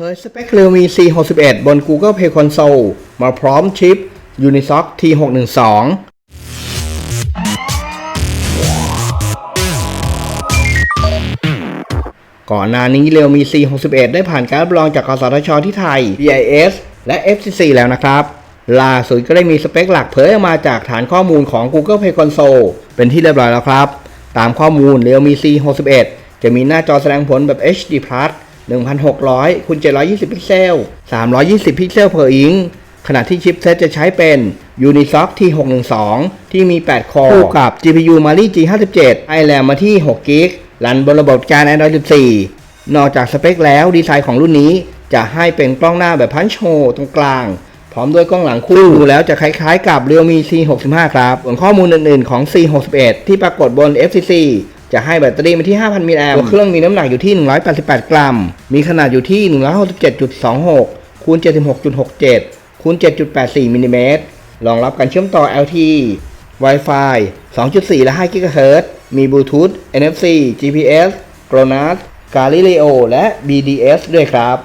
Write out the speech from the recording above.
เผยสเปค Realme C61 บน Google Play Console มาพร้อมชิป Unisoc T612 ก่อนหน้านี้ Realme C61 ได้ผ่านการรับรองจากกสทชที่ไทย BIS และ FCC แล้วนะครับ ล่าสุดก็ได้มีสเปคหลักเผยออกมาจากฐานข้อมูลของ Google Play Console เป็นที่เรียบร้อยแล้วครับ ตามข้อมูล Realme C61 จะมีหน้าจอแสดงผลแบบ HD 1600คูณ720 พิกเซล 320 พิกเซล per inch ขณะที่ชิปเซตจะใช้เป็น Unisoc T612 ที่มี 8 คอร์คู่กับ GPU Mali G57 ไอแรมมาที่ 6 g b รันบนระบบการ Android 14 นอกจากสเปคแล้วดีไซน์ของรุ่นนี้จะให้เป็นกล้องหน้าแบบพันช์โฮตรงกลาง พร้อมด้วยกล้องหลังคู่ดูแล้วจะคล้ายๆกับ Realme C65 ครับ ส่วนข้อมูลอื่นๆของ C61 ที่ปรากฏบน FCC จะให้แบตเตอรี่มาที่ 5,000 มิลลิแอมป์เครื่องมีน้ำหนักอยู่ที่ 188 กรัม มีขนาดอยู่ที่ 167.26คูณ76.67คูณ7.84มิลลิเมตรรองรับการเชื่อมต่อ LTE Wi-Fi 2.4 และ 5 GHz มีบลูทูธ NFC GPS GLONASS Galileo และ BDS ด้วยครับ